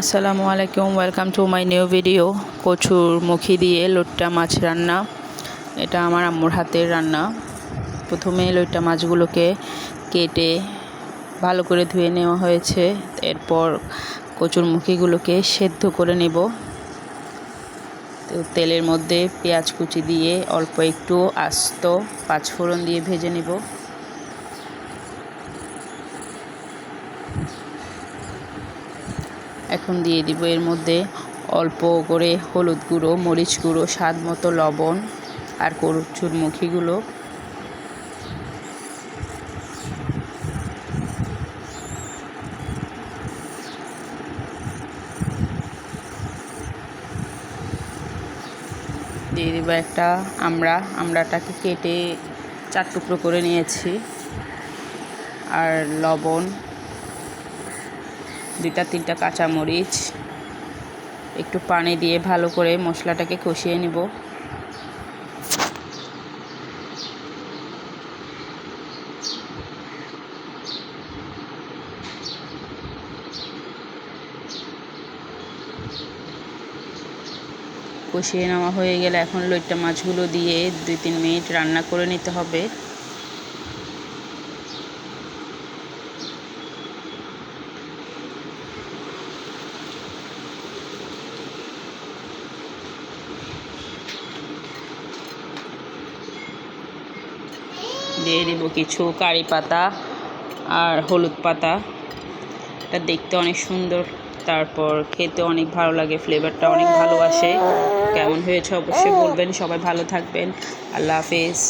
আসসালামু আলাইকুম welcome to my new video কচুর মুখি দিয়ে লোট্টা মাছ রান্না। এটা আমার আম্মুর হাতের রান্না। প্রথমে লোট্টা মাছগুলোকে কেটে ভালো করে ধুয়ে নেওয়া হয়েছে। এরপর কচুর মুখিগুলোকে সেদ্ধ করে নেব। তেলের মধ্যে পেঁয়াজ কুচি দিয়ে অল্প একটু আস্ত পাঁচফোড়ন দিয়ে ভেজে নেব। এখন দিয়ে দিব এর মধ্যে অল্প করে হলুদ গুঁড়ো, মরিচ গুঁড়ো, স্বাদ মতো লবণ আর মুখিগুলো। দিয়ে দিব একটা আমরা, আমড়াটাকে কেটে চার টুকরো করে নিয়েছি। আর লবণ দুইটা, তিনটা কাঁচামরিচ, একটু পানি দিয়ে ভালো করে মশলাটাকে কষিয়ে নিব। কষিয়ে নেওয়া হয়ে গেলে এখন লইট্টা মাছগুলো দিয়ে দুই, তিন মিনিট রান্না করে নিতে হবে। দিয়ে দেব কিছু কারি পাতা আর হলুদ পাতা। এটা দেখতে অনেক সুন্দর। তারপর খেতে অনেক ভালো লাগে ফ্লেভারটা অনেক ভালো আসে। কেমন হয়েছে অবশ্যই বলবেন। সবাই ভালো থাকবেন। আল্লাহ হাফেজ।